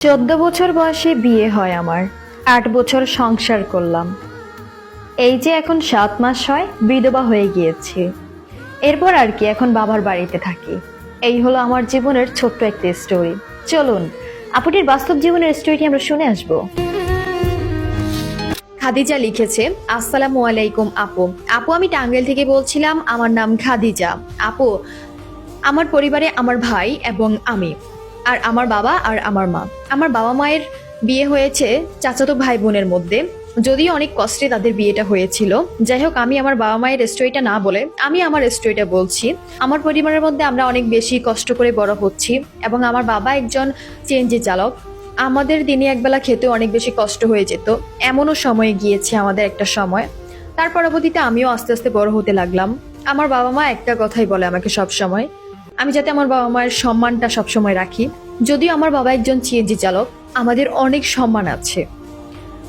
চোদ্দ বছর বয়সে বিয়ে হয় আমার। আট বছর সংসার করলাম। এই যে এখন সাত মাস হয়, বিধবা হয়ে গিয়েছি। এরপর আর কি এখন বাবার বাড়িতে থাকি। এই হলো আমার জীবনের ছোট্ট একটা স্টোরি চলুন, আপুটির বাস্তব জীবনের স্টোরিটি আমরা শুনে আসব। খাদিজা লিখেছে, আসসালামু আলাইকুম আপু। আপু, আমি টাঙ্গেল থেকে বলছিলাম, আমার নাম খাদিজা। আপু, আমার পরিবারে আমার ভাই এবং আমি। আর আমার বাবা আর আমার মা। আমার বাবা মায়ের বিয়ে হয়েছে চাচাতো ভাই বোনের মধ্যে। যদিও অনেক কষ্টে তাদের বিয়েটা হয়েছিল। যাই হোক, আমি আমার বাবা মায়ের স্টোরিটা না বলে আমি আমার স্টোরিটা বলছি। আমার পরিবারের মধ্যে আমরা অনেক বেশি কষ্ট করে বড় হচ্ছি এবং আমার বাবা একজন চেঞ্জি চালক। আমাদের দিনে একবেলা খেতে অনেক বেশি কষ্ট হয়ে যেত। এমনও সময়ে গিয়েছে আমাদের একটা সময়। তার পরবর্তীতে আমিও আস্তে আস্তে বড় হতে লাগলাম। আমার বাবা মা একটা কথাই বলে আমাকে সব সময় আমি যাতে আমার বাবা মায়ের সম্মানটা সবসময় রাখি। যদিও আমার বাবা একজন সিএনজি চালক, আমাদের অনেক সম্মান আছে।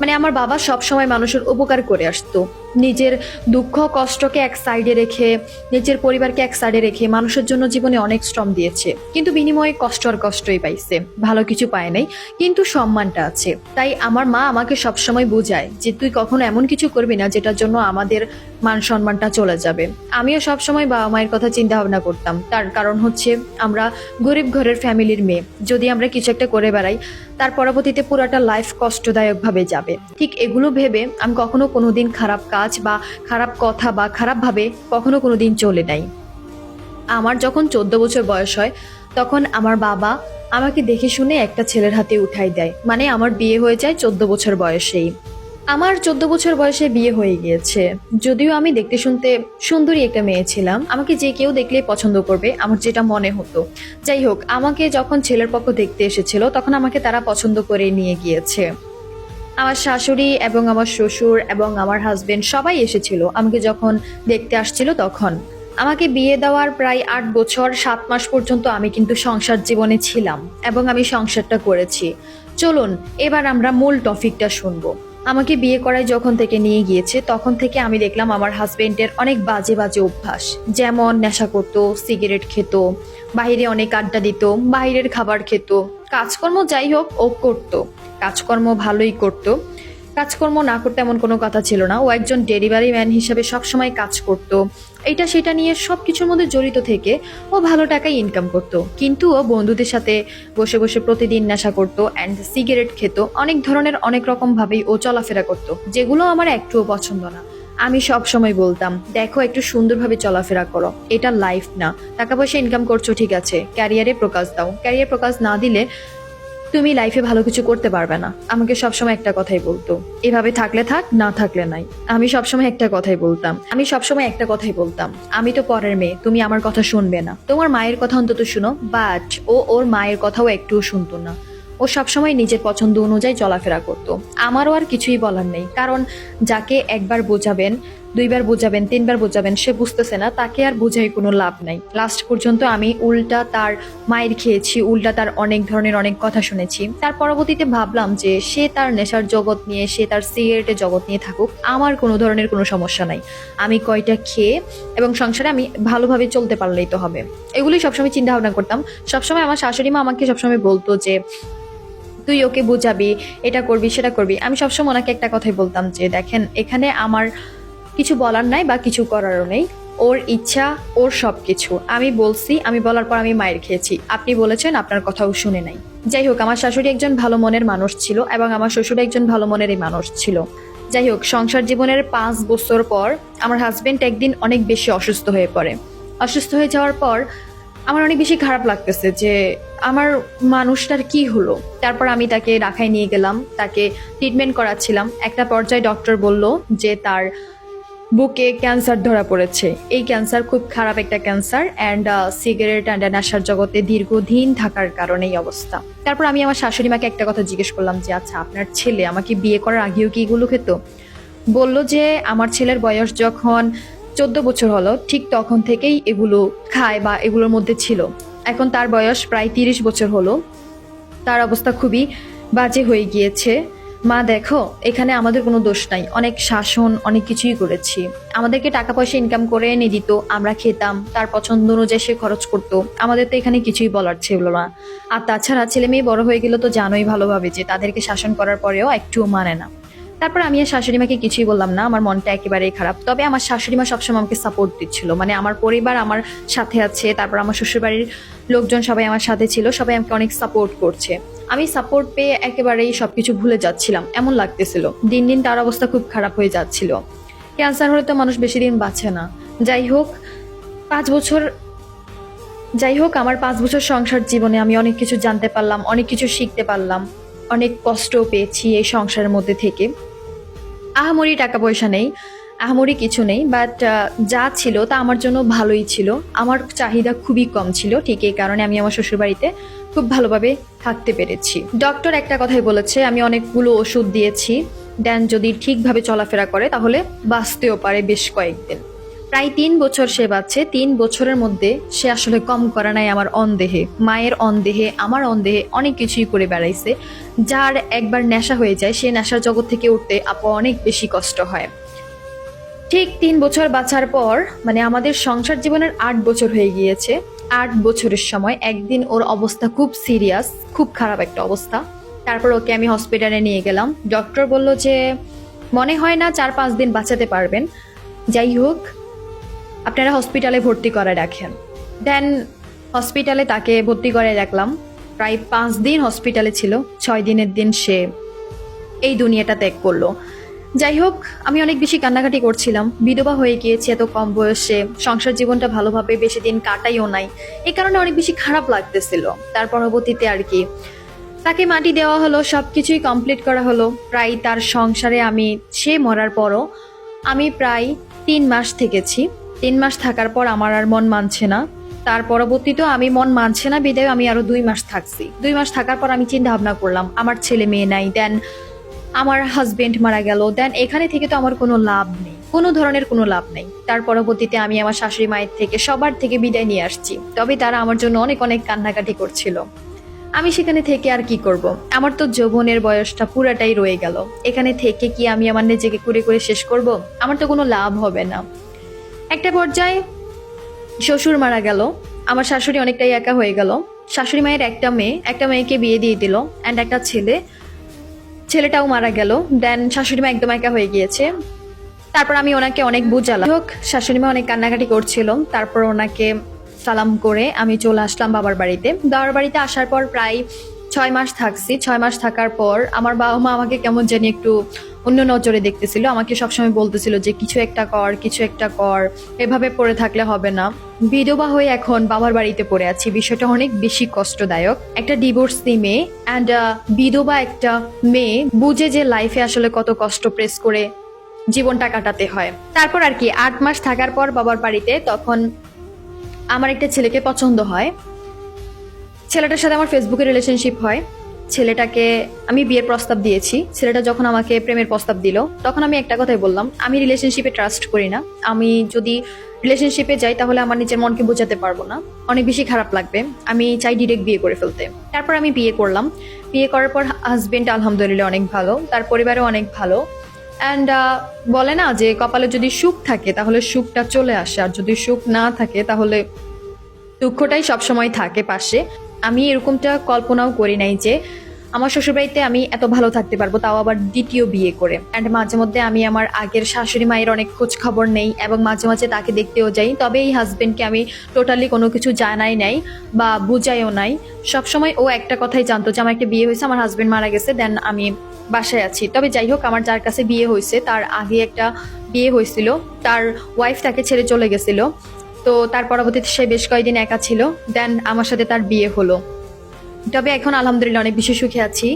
মানে আমার বাবা সবসময় মানুষের উপকার করে আসতো। নিজের দুঃখ, কষ্টকে এক সাইডে রেখে, নিজের পরিবারকে এক সাইডে রেখে মানুষের জন্য জীবনে অনেক শ্রম দিয়েছে। কিন্তু বিনিময়ে কষ্ট আর কষ্টই পাইছে। ভালো কিছু পায় নাই, কিন্তু সম্মানটা আছে। তাই আমার মা আমাকে সবসময় বোঝায় যে তুই কখনো এমন কিছু করবি না যেটার জন্য আমাদের মান সম্মানটা চলে যাবে। আমিও সবসময় বাবা মায়ের কথা চিন্তা ভাবনা করতাম। তার কারণ হচ্ছে আমরা গরিব ঘরের ফ্যামিলির মেয়ে। যদি আমরা কিছু একটা করে বেড়াই, তার পরবর্তীতে পুরাটা লাইফ কষ্টদায়কভাবে যাবে। ঠিক এগুলো ভেবে আমি কখনো কোনোদিন খারাপ কাজ বা খারাপ কথা বা খারাপভাবে কখনো কোনোদিন চলে নাই। আমার যখন চোদ্দ বছর বয়স হয়, তখন আমার বাবা আমাকে দেখে শুনে একটা ছেলের হাতে উঠাই দেয়। মানে আমার বিয়ে হয়ে যায় চোদ্দ বছর বয়সেই। আমার চোদ্দ বছর বয়সে বিয়ে হয়ে গিয়েছে। যদিও আমি দেখতে শুনতে সুন্দরী একটা মেয়ে ছিলাম। আমাকে যে কেউ দেখলে পছন্দ করবে, আমার যেটা মনে হতো। যাই হোক, আমাকে যখন ছেলের পক্ষ দেখতে এসেছিল, তখন আমাকে তারা পছন্দ করে নিয়ে গিয়েছে। আমার শাশুড়ি এবং আমার শ্বশুর এবং আমার হাজবেন্ড সবাই এসেছিল। আমাকে যখন দেখতে আসছিল তখন। আমাকে বিয়ে দেওয়ার প্রায় আট বছর, সাত মাস পর্যন্ত আমি কিন্তু সংসার জীবনে ছিলাম এবং আমি সংসারটা করেছি। চলুন, এবার আমরা মূল টপিকটা শুনব। আমাকে বিয়ে করায় যখন থেকে নিয়ে গিয়েছে, তখন থেকে আমি দেখলাম আমার হাজবেন্ডের অনেক বাজে বাজে অভ্যাস। যেমন নেশা করতো সিগারেট খেত, বাইরে অনেক আড্ডা দিত, বাইরের খাবার খেত কাজকর্ম যাই হোক, ও করতো। কাজকর্ম ভালোই করতো। কাজকর্ম না করতে এমন কোনো কথা ছিল না। ও একজন ডেলিভারি ম্যান হিসেবে সবসময় কাজ করত। এটা সেটা নিয়ে সব কিছুর মধ্যে জড়িত থেকে ও ভালো টাকায় ইনকাম করত। কিন্তু ও বন্ধুদের সাথে বসে বসে প্রতিদিন নেশা করতো অ্যান্ড সিগারেট খেত। অনেক ধরনের অনেক রকমভাবেই ও চলাফেরা করত, যেগুলো আমার একটুও পছন্দ না। আমি সব সময় বলতাম, দেখো, একটু সুন্দরভাবে চলাফেরা করো। এটা লাইফ না। টাকা পয়সা ইনকাম করছ, ঠিক আছে। ক্যারিয়ারে প্রকাশ দাও। ক্যারিয়ার প্রকাশ না দিলে তুমি লাইফে ভালো কিছু করতে পারবে না। আমাকে সবসময় একটা কথাই বলতো, এভাবে থাকলে থাক, না থাকলে নাই। আমি সবসময় একটা কথাই বলতাম, আমি সবসময় একটা কথাই বলতাম, আমি তো পরের মেয়ে, তুমি আমার কথা শুনবে না। তোমার মায়ের কথা অন্তত শুনো বাট ও ওর মায়ের কথাও একটুও শুনতো না। ও সবসময় নিজের পছন্দ অনুযায়ী চলাফেরা করতো। আমারও আর কিছুই বলার নেই, কারণ যাকে একবার বোঝাবেন, দুইবার বোঝাবেন, তিনবার বোঝাবেন, সে বুঝতেছে না, তাকে আর বোঝাই কোনো লাভ নাই। লাস্ট পর্যন্ত আমি উল্টা তার মায়ের খেয়েছি, উল্টা তার অনেক ধরনের অনেক কথা শুনেছি। তার পরবর্তীতে ভাবলাম যে সে তার নেশার জগৎ নিয়ে, সে তার সিগারেটের জগৎ নিয়ে থাকুক, আমার কোনো ধরনের কোনো সমস্যা নাই। আমি কয়টা খেয়ে এবং সংসারে আমি ভালোভাবে চলতে পারলেই তো হবে। এগুলি সবসময় চিন্তা ভাবনা করতাম। সবসময় আমার শাশুড়ি মা আমাকে সবসময় বলতো যে তুই ওকে বুঝাবি, এটা করবি, সেটা করবি। আমি সবসময় ওনাকে একটা কথাই বলতাম যে, দেখেন, এখানে আমার কিছু বলার নাই বা কিছু করারও নেই। ওর ইচ্ছা, ওর সব কিছু আমি বলছি, আমি বলার পর আমি মায়ের খেয়েছি। আপনি বলেছেন, আপনার কথাও শুনে নাই। যাই হোক, আমার শাশুড়ি একজন ভালো মনের মানুষ ছিল এবং আমার শ্বশুর একজন ভালো মনেরই মানুষ ছিল। যাই হোক, সংসার জীবনের পাঁচ বছর পর আমার হাজবেন্ড একদিন অনেক বেশি অসুস্থ হয়ে পড়ে। অসুস্থ হয়ে যাওয়ার পর আমার অনেক বেশি খারাপ লাগতেছে যে আমার মানুষটার কি হলো? তারপর আমি তাকে রাখায় নিয়ে গেলাম, তাকে ট্রিটমেন্ট করাচ্ছিলাম। একটা পর্যায়ে ডক্টর বলল যে তার বুকে ক্যান্সার ধরা পড়েছে। এই ক্যান্সার খুব খারাপ একটা ক্যান্সার অ্যান্ড সিগারেট অ্যান্ড নেশার জগতে দীর্ঘদিন থাকার কারণে এই অবস্থা। তারপর আমি আমার শাশুড়ি মাকে একটা কথা জিজ্ঞেস করলাম যে আচ্ছা আপনার ছেলে আমাকে বিয়ে করার আগেও কি এগুলো খেত? বলল যে, আমার ছেলের বয়স যখন চোদ্দ বছর হলো, ঠিক তখন থেকেই এগুলো খায় বা এগুলোর মধ্যে ছিল। এখন তার বয়স প্রায় তিরিশ বছর হলো। তার অবস্থা খুবই বাজে হয়ে গিয়েছে। মা, দেখো, এখানে আমাদের কোনো দোষ নাই। অনেক শাসন, অনেক কিছুই করেছি। আমাদেরকে টাকা পয়সা ইনকাম করে এনে দিত, আমরা খেতাম, তার পছন্দ অনুযায়ী সে খরচ করতো। আমাদের তো এখানে কিছুই বলার ছিল না। আর তাছাড়া ছেলে মেয়ে বড় হয়ে গেলে তো জানোই ভালোভাবে যে তাদেরকে শাসন করার পরেও একটুও মানে না। তারপর আমি আর শাশুড়ি মাকে কিছুই বললাম না, আমার মনটা একেবারেই খারাপ। তবে আমার শাশুড়ি মা সবসময় আমাকে সাপোর্ট দিচ্ছিল মানে আমার পরিবার আমার সাথে আছে, তারপর আমার শ্বশুরবাড়ির লোকজন সবাই আমার সাথে ছিল, সবাই আমাকে অনেক সাপোর্ট করছে। আমি সাপোর্ট পেয়ে একেবারেই সবকিছু ভুলে যাচ্ছিলাম, এমন লাগতেছিল। দিন দিন তার অবস্থা খুব খারাপ হয়ে যাচ্ছিল। ক্যান্সার হলে তো মানুষ বেশি দিন বাঁচে না। যাই হোক, পাঁচ বছর, যাই হোক, আমার পাঁচ বছর সংসার জীবনে আমি অনেক কিছু জানতে পারলাম, অনেক কিছু শিখতে পারলাম। অনেক কষ্টও পেয়েছি এই সংসারের মধ্যে থেকে। আহামরি টাকা পয়সা নেই, আহামরি কিছু নেই বাট যা ছিল তা আমার জন্য ভালোই ছিল। আমার চাহিদা খুবই কম ছিল, ঠিক এই কারণে আমি আমার শ্বশুরবাড়িতে খুব ভালোভাবে থাকতে পেরেছি। ডক্টর একটা কথাই বলেছে, আমি অনেকগুলো ওষুধ দিয়েছি। দেন যদি ঠিকভাবে চলাফেরা করে, তাহলে বাঁচতেও পারে বেশ কয়েকদিন। প্রায় তিন বছর সে বাঁচছে, তিন বছরের মধ্যে সে আসলে কম করা নাই আমার অনদেহে। মায়ের অনদেহে, আমার অনদেহে অনেক কিছুই করে বেড়াইছে। যার একবার নেশা হয়ে যায়, সে নেশার জগৎ থেকে উঠতে আপু অনেক বেশি কষ্ট হয়। ঠিক তিন বছর বাঁচার পর মানে আমাদের সংসার জীবনের আট বছর হয়ে গিয়েছে। আট বছরের সময় একদিন ওর অবস্থা খুব সিরিয়াস, খুব খারাপ একটা অবস্থা। তারপর ওকে আমি হসপিটালে নিয়ে গেলাম। ডক্টর বলল যে, মনে হয় না চার পাঁচ দিন বাঁচাতে পারবেন। যাই হোক আপনারা হসপিটালে ভর্তি করে রাখেন। দেন হসপিটালে তাকে ভর্তি করে রাখলাম। প্রায় পাঁচ দিন হসপিটালে ছিল, ছয় দিনের দিন সে এই দুনিয়াটা ত্যাগ করল। যাই হোক, আমি অনেক বেশি কান্নাকাটি করছিলাম। বিধবা হয়ে গিয়েছি, এত কম বয়সে, সংসার জীবনটা ভালোভাবে বেশি দিন কাটাইও নাই। এই কারণে অনেক বেশি খারাপ লাগতেছিল। তার পরবর্তীতে আর কি তাকে মাটি দেওয়া হলো সব কিছুই কমপ্লিট করা হলো। প্রায় তার সংসারে আমি, সে মরার পরও আমি প্রায় তিন মাস থেকেছি। তিন মাস থাকার পর আমার আর মন মানছে না। তার পরবর্তীতেও আমি মন মানছে না বিদায় আমি আরও দুই মাস থাকছি। দুই মাস থাকার পর আমি চিন্তা ভাবনা করলাম, আমার ছেলে মেয়ে নাই দেন আমার হাজবেন্ড মারা গেল দেন এখানে থেকে তো আমার কোনো লাভ নেই, কোনো ধরনের কোনো লাভ নেই। তার পরবর্তীতে আমি আমার শাশুড়ি মায়ের থেকে সবার থেকে বিদায় নিয়ে আসছি, তবে তারা আমার জন্য অনেক অনেক কান্নাকাটি করছিল। আমি সেখানে থেকে আর কি করব? আমার তো যৌবনের বয়সটা পুরাটাই রয়ে গেল। এখানে থেকে কি আমি আমার নিজেকে করে করে শেষ করব? আমার তো কোনো লাভ হবে না। একটা পর্যায়ে শ্বশুর মারা গেল। আমার শাশুড়ি অনেকটাই একা হয়ে গেল। শাশুড়ি মায়ের একটা মেয়ে, একটা মেয়েকে বিয়ে দিয়ে দিল অ্যান্ড একটা ছেলে। ছেলেটাও মারা গেল। দেন শাশুড়ি মা একদম একা হয়ে গিয়েছে। তারপর আমি ওনাকে অনেক বুঝালাম। হোক, শাশুড়ি মা অনেক কান্নাকাটি করছিল। তারপর ওনাকে সালাম করে আমি চলে আসলাম বাবার বাড়িতে। বাবার বাড়িতে আসার পর প্রায় ছয় মাস থাকছি। ছয় মাস থাকার পর আমার বাবা মা আমাকে কেমন জানি একটু অন্য নজরে দেখতেছিল। আমাকে সবসময় বলতেছিল যে, কিছু একটা কর, কিছু একটা কর। এভাবে পড়ে থাকলে হবে না। বিধবা হয়ে এখন বাবার বাড়িতে পড়ে আছি। বিষয়টা অনেক বেশি কষ্টদায়ক। একটা ডিভোর্স মেয়ে অ্যান্ড বিধবা একটা মেয়ে বুঝে যে লাইফে আসলে কত কষ্ট প্রেস করে জীবনটা কাটাতে হয়। তারপর আর কি, আট মাস থাকার পর বাবার বাড়িতে তখন আমার একটা ছেলেকে পছন্দ হয়। ছেলেটার সাথে আমার ফেসবুকে রিলেশনশিপ হয়। ছেলেটাকে আমি বিয়ের প্রস্তাব দিয়েছি। ছেলেটা যখন আমাকে প্রেমের প্রস্তাব দিল, তখন আমি একটা কথাই বললাম, আমি রিলেশনশিপে ট্রাস্ট করি না। আমি যদি রিলেশনশিপে যাই, তাহলে আমার নিজের মনকে বোঝাতে পারব না। অনেক বেশি খারাপ লাগবে। আমি চাই ডিরেক্ট বিয়ে করে ফেলতে। তারপর আমি বিয়ে করলাম। বিয়ে করার পর হাজবেন্ড আলহামদুলিল্লাহ অনেক ভালো, তার পরিবারও অনেক ভালো। অ্যান্ড বলে না যে কপালে যদি সুখ থাকে, তাহলে সুখটা চলে আসে। আর যদি সুখ না থাকে, তাহলে দুঃখটাই সবসময় থাকে পাশে। আমি এরকমটা কল্পনাও করি নাই যে আমার শ্বশুরবাড়িতে আমি এত ভালো থাকতে পারব, তাও আবার দ্বিতীয় বিয়ে করে। অ্যান্ড মাঝে মধ্যে আমি আমার আগের শাশুড়ি মায়ের অনেক খোঁজ খবর নেই এবং মাঝে মাঝে তাকে দেখতেও যাই। তবে এই হাজবেন্ডকে আমি টোটালি কোনো কিছু জানাই নাই বা বুঝাইও নাই। সবসময় ও একটা কথাই জানতো যে, আমার একটা বিয়ে হয়েছে, আমার হাজব্যান্ড মারা গেছে দেন আমি বাসায় আছি। তবে যাই হোক, আমার যার কাছে বিয়ে হয়েছে, তার আগে একটা বিয়ে হয়েছিল, তার ওয়াইফ তাকে ছেড়ে চলে গেছিল। তো তার পরবর্তীতে সে বেশ কয়েকদিন একা ছিল। দেন আমার সাথে তার বিয়ে হলো। তবে এখন আলহামদুলিল্লাহ অনেক বেশি সুখে আছি।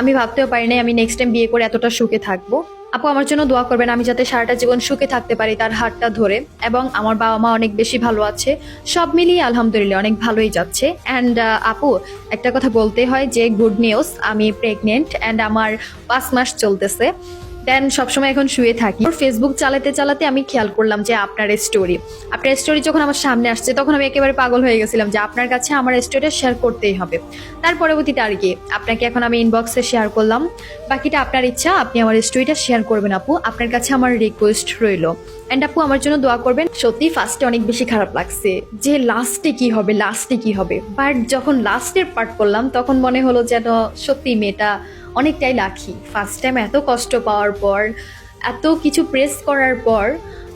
আমি ভাবতেও পারি নাই আমি নেক্সট টাইম বিয়ে করে এতটা সুখে থাকব। আপু আমার জন্য দোয়া করবেন আমি যাতে সারাটা জীবন সুখে থাকতে পারি তার হাতটা ধরে এবং আমার বাবা মা অনেক বেশি ভালো আছে। সব মিলিয়ে আলহামদুলিল্লাহ অনেক ভালোই যাচ্ছে। অ্যান্ড আপু, একটা কথা বলতে হয় যে গুড নিউজ আমি প্রেগনেন্ট অ্যান্ড আমার পাঁচ মাস চলতেছে। দেন সবসময় এখন শুয়ে থাকি। ওর ফেসবুক চালাতে চালাতে আমি খেয়াল করলাম যে আপনার স্টোরি আপনার স্টোরি যখন আমার সামনে আসছে, তখন আমি একেবারে পাগল হয়ে গেছিলাম যে আপনার কাছে আমার স্টোরিটা শেয়ার করতেই হবে। তার পরবর্তীতে আর কি, আপনাকে এখন আমি ইনবক্সে শেয়ার করলাম। বাকিটা আপনার ইচ্ছা, আপনি আমার স্টোরিটা শেয়ার করবেন আপু। আপনার কাছে আমার রিকোয়েস্ট রইল। অ্যান্ড আপু, আমার জন্য দোয়া করবেন, সত্যি ফার্স্টে অনেক বেশি খারাপ লাগছে যে লাস্টে কি হবে লাস্টে কি হবে? বাট যখন লাস্টের পার্ট করলাম, তখন মনে হলো যেন সত্যি মেয়েটা অনেকটাই লাখি ফার্স্ট টাইম এত কষ্ট পাওয়ার পর, এত কিছু প্রেস করার পর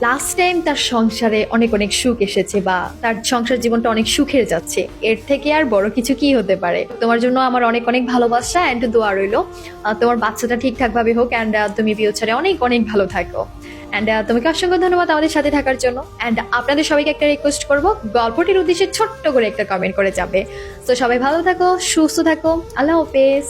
লাস্ট টাইম তার সংসারে অনেক অনেক সুখ এসেছে বা তার সংসার জীবনটা অনেক সুখের যাচ্ছে। এর থেকে আর বড় কিছু কি হতে পারে? তোমার জন্য আমার অনেক অনেক ভালোবাসা অ্যান্ড দোয়া রইল। তোমার বাচ্চাটা ঠিকঠাকভাবে হোক অ্যান্ড তুমি ফিউচারে অনেক অনেক ভালো থাকো। অ্যান্ড তোমাকে অসংখ্য ধন্যবাদ আমাদের সাথে থাকার জন্য। অ্যান্ড আপনাদের সবাইকে একটা রিকোয়েস্ট করব, গল্পটির উদ্দেশ্যে ছোট্ট করে একটা কমেন্ট করে যাবে। তো সবাই ভালো থাকো, সুস্থ থাকো। আল্লাহ হাফেজ।